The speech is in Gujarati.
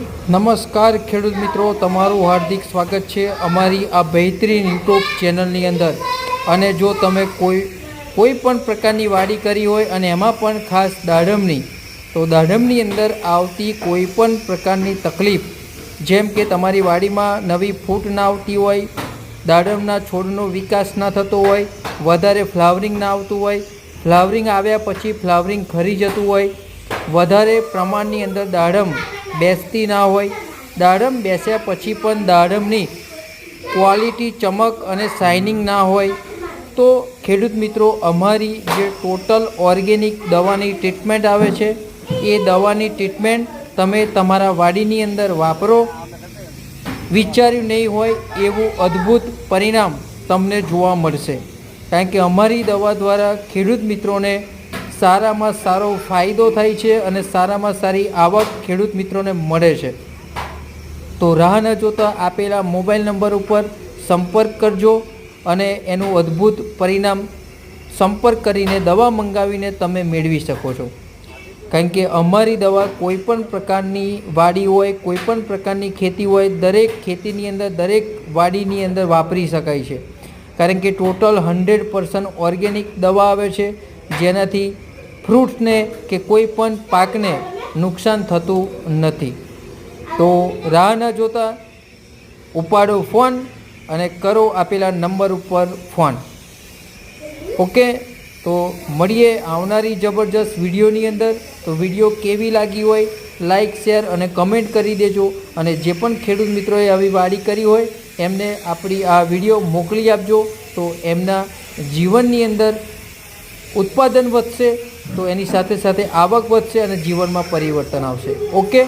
નમસ્કાર ખેડૂત મિત્રો, તમારું હાર્દિક સ્વાગત છે અમારી આ બહેતરીન યુટ્યુબ ચેનલની અંદર. અને જો તમે કોઈ કોઈ પણ પ્રકારની વાડી કરી હોય અને એમાં પણ ખાસ દાડમની, તો દાડમની અંદર આવતી કોઈ પણ પ્રકારની તકલીફ, જેમ કે તમારી વાડીમાં નવી ફૂટ ના આવતી હોય, દાડમના છોડનો વિકાસ ના થતો હોય, વધારે ફ્લાવરિંગ ના આવતું હોય, ફ્લાવરિંગ આવ્યા પછી ફ્લાવરિંગ ખરી જતું હોય, વધારે પ્રમાણની અંદર દાડમ બેસતી ના હોય. દાડમ બેસ્યા પછી પણ દાડમની ક્વોલિટી ચમક અને શાઇનિંગ ના હોય. તો ખેડૂત મિત્રો, અમારી જે ટોટલ ઓર્ગેનિક દવાની ટ્રીટમેન્ટ આવે છે, એ દવાની ટ્રીટમેન્ટ તમે તમારા વાડીની અંદર વાપરો. વિચાર્યું નહીં હોય એવું અદ્ભુત પરિણામ તમને જોવા મળશે. કારણ કે અમારી દવા દ્વારા ખેડૂત મિત્રોને સારામાં સારો ફાયદો થાય છે અને સારામાં સારી આવક ખેડૂત મિત્રોને મળે છે. તો રાહ ન જોતા આપેલા મોબાઈલ નંબર ઉપર સંપર્ક કરજો અને એનું અદ્ભુત પરિણામ સંપર્ક કરીને દવા મંગાવીને તમે મેળવી શકો છો. કારણ કે અમારી દવા કોઈ પણ પ્રકારની વાડી હોય, કોઈપણ પ્રકારની ખેતી હોય, દરેક ખેતીની અંદર, દરેક વાડીની અંદર વાપરી શકાય છે. કારણ કે ટોટલ હંડ્રેડ પર્સન્ટ ઓર્ગેનિક દવા આવે છે. જેનાથી ફ્રૂટ્સને કે કોઈ પણ પાકને નુકસાન થતું નથી. તો રાહ ન જોતા ઉપાડો ફોન અને કરો આપેલા નંબર ઉપર ફોન. ઓકે, તો મળીએ આવનારી જબરજસ્ત વિડીયોની અંદર. તો વીડિયો કેવી લાગી હોય લાઇક શેર અને કમેન્ટ કરી દેજો. અને જે પણ ખેડૂત મિત્રોએ આવી વાડી કરી હોય, એમને આપણી આ વીડિયો મોકલી આપજો. તો એમના જીવનની અંદર ઉત્પાદન વધશે તો એની સાથે સાથે આવક વધશે અને જીવનમાં પરિવર્તન આવશે. ઓકે